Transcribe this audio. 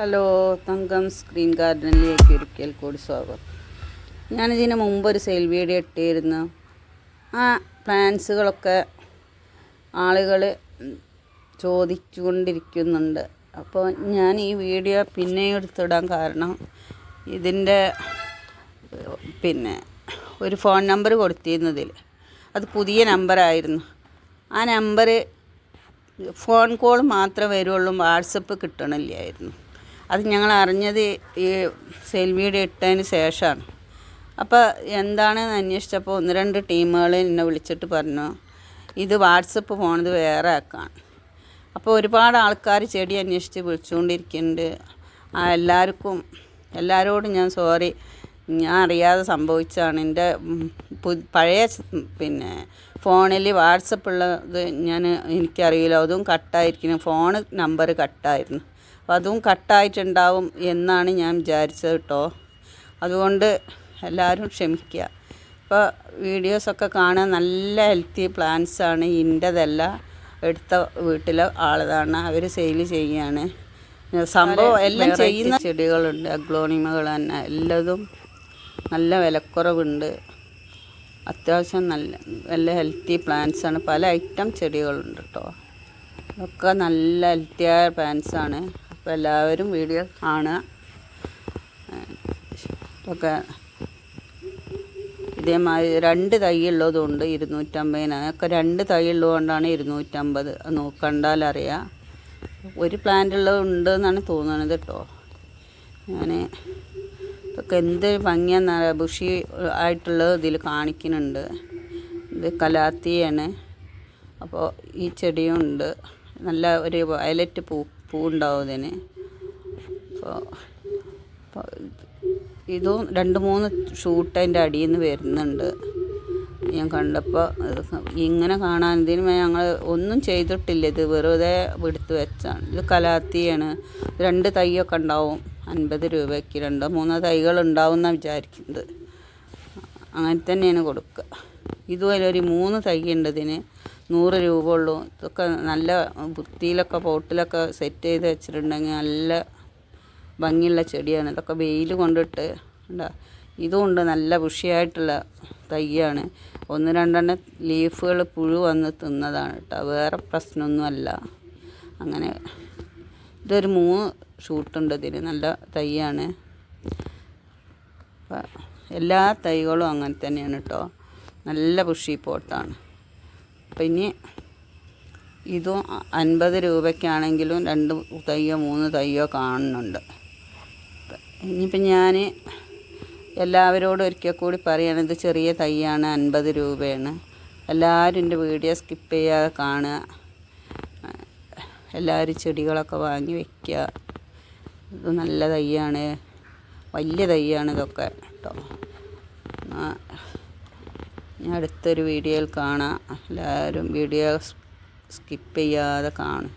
Hello തങ്കം screen ഗാർഡനിലേക്ക് ഒരിക്കൽ കൂടി സ്വാഗതം. ഞാനിതിന് മുമ്പ് ഒരു സെയിൽ വീഡിയോ ഇട്ടിരുന്നു. ആ പ്ലാൻസുകളൊക്കെ ആളുകൾ ചോദിച്ചുകൊണ്ടിരിക്കുന്നുണ്ട്. അപ്പോൾ ഞാൻ ഈ വീഡിയോ പിന്നെ എടുത്തിടാൻ കാരണം ഇതിന്റെ പിന്നെ ഒരു ഫോൺ നമ്പർ കൊടുത്തിരുന്നതിൽ. അത് പുതിയ നമ്പറായിരുന്നു. ആ നമ്പർ ഫോൺ കോൾ മാത്രമേ വരുള്ളൂ വാട്സപ്പ് കിട്ടണില്ലായിരുന്നു. അത് ഞങ്ങൾ അറിഞ്ഞത് ഈ സെയിൽ വീഡിയോ ഇട്ടതിന് ശേഷമാണ്. അപ്പോൾ എന്താണെന്ന് അന്വേഷിച്ചപ്പോൾ ഒന്ന് രണ്ട് ടീമുകൾ എന്നെ വിളിച്ചിട്ട് പറഞ്ഞു ഇത് വാട്സപ്പ് പോണത് വേറെ ആക്കാണ്. അപ്പോൾ ഒരുപാട് ആൾക്കാർ ചെടി അന്വേഷിച്ച് വിളിച്ചുകൊണ്ടിരിക്കുന്നുണ്ട്. എല്ലാവർക്കും എല്ലാവരോടും ഞാൻ സോറി. ഞാൻ അറിയാതെ സംഭവിച്ചതാണ്. എന്റെ പഴയ പിന്നെ ഫോണിൽ വാട്സപ്പ് ഉള്ളത് ഞാൻ എനിക്കറിയില്ല. അതും കട്ടായിരിക്കുന്നു. Phone number കട്ടായിരുന്നു. അപ്പോൾ അതും കട്ടായിട്ടുണ്ടാവും എന്നാണ് ഞാൻ വിചാരിച്ചത് കേട്ടോ. അതുകൊണ്ട് എല്ലാവരും ക്ഷമിക്കുക. ഇപ്പോൾ വീഡിയോസൊക്കെ കാണാൻ നല്ല ഹെൽത്തി പ്ലാന്റ്സാണ്. ഇന്റെതല്ല എടുത്ത വീട്ടിലെ ആളതാണ്. അവർ സെയിൽ ചെയ്യാണ്. സംഭവം എല്ലാം ചെയ്യുന്ന ചെടികളുണ്ട്. അഗ്ലോണിമകൾ തന്നെ. എല്ലാതും നല്ല വിലക്കുറവുണ്ട്. അത്യാവശ്യം നല്ല നല്ല ഹെൽത്തി പ്ലാന്റ്സ് ആണ്. പല ഐറ്റം ചെടികളുണ്ട് കേട്ടോ ഒക്കെ നല്ല ഹെൽത്തിയായ പ്ലാന്റ്സ് ആണ്. അപ്പോൾ എല്ലാവരും വീഡിയോ കാണുക. ഒക്കെ ഇതേമാതിരി രണ്ട് തൈ ഉള്ളതുകൊണ്ട് ഇരുന്നൂറ്റമ്പതിന്. ഒക്കെ രണ്ട് തൈ ഉള്ളതുകൊണ്ടാണ് ഇരുന്നൂറ്റമ്പത്. നോക്കണ്ടാലറിയാം ഒരു പ്ലാന്റ് ഉള്ളത് എന്നാണ് തോന്നുന്നത് കേട്ടോ ഞാൻ ഇതൊക്കെ എന്ത് ഭംഗിയാന്ന് ബുഷി ആയിട്ടുള്ളത് ഇതിൽ കാണിക്കുന്നുണ്ട്. ഇത് കലാത്തിയാണ്. അപ്പോൾ ഈ ചെടിയും ഉണ്ട്. നല്ല ഒരു വയലറ്റ് പൂ പൂ ഉണ്ടാവും ഇതിന് അപ്പോൾ ഇതും രണ്ട് മൂന്ന് ഷൂട്ട് അതിന്റെ അടിയിൽ നിന്ന് വരുന്നുണ്ട്. ഞാൻ കണ്ടപ്പോൾ ഇങ്ങനെ കാണാൻ ഇതിന് ഞങ്ങൾ ഒന്നും ചെയ്തിട്ടില്ല. ഇത് വെറുതെ എടുത്ത് വെച്ചാണ്. ഇത് കലാത്തിയാണ്. രണ്ട് തൈയൊക്കെ ഉണ്ടാവും. അൻപത് രൂപയ്ക്ക് രണ്ടോ മൂന്നോ തൈകൾ ഉണ്ടാവും എന്നാണ് വിചാരിക്കുന്നത്. അങ്ങനെ തന്നെയാണ് കൊടുക്കുക. ഇതുപോലെ ഒരു മൂന്ന് തൈ ഉണ്ട് ഇതിന്. നൂറ് രൂപ ഉള്ളൂ. ഇതൊക്കെ നല്ല വൃത്തിയിലൊക്കെ പോട്ടിലൊക്കെ സെറ്റ് ചെയ്ത് വെച്ചിട്ടുണ്ടെങ്കിൽ നല്ല ഭംഗിയുള്ള ചെടിയാണ്. ഇതൊക്കെ വെയിൽ കൊണ്ടിട്ട് ഉണ്ടാ. ഇതുകൊണ്ട് നല്ല ബുഷിയായിട്ടുള്ള തൈയാണ്. ഒന്ന് രണ്ടെണ്ണം ലീഫുകൾ പുഴു വന്ന് തിന്നതാണ് കേട്ടോ. വേറെ പ്രശ്നമൊന്നുമല്ല. അങ്ങനെ ഇതൊരു മൂന്ന് ഷൂട്ടുണ്ട്. ഇതിന് നല്ല തൈയാണ്. എല്ലാ തൈകളും അങ്ങനെ തന്നെയാണ് കേട്ടോ നല്ല പുഷി പോട്ടാണ്. അപ്പം ഇനി ഇതും അൻപത് രൂപയ്ക്കാണെങ്കിലും രണ്ട് തയ്യോ മൂന്ന് തയ്യോ കാണുന്നുണ്ട്. ഇനിയിപ്പം ഞാൻ എല്ലാവരോടും ഒരിക്കൽ കൂടി പറയണം ഇത് ചെറിയ തൈയാണ് അൻപത് രൂപയാണ്. എല്ലാവരും എന്റെ വീഡിയോ സ്കിപ്പ് ചെയ്യാതെ കാണുക. എല്ലാവരും ചെടികളൊക്കെ വാങ്ങി വയ്ക്കുക ഇത് നല്ല തൈയാണ്. വലിയ തൈയാണ് ഇതൊക്കെ കേട്ടോ. ഞാൻ അടുത്തൊരു വീഡിയോയിൽ കാണാം. എല്ലാവരും വീഡിയോ സ്കിപ്പ് ചെയ്യാതെ കാണും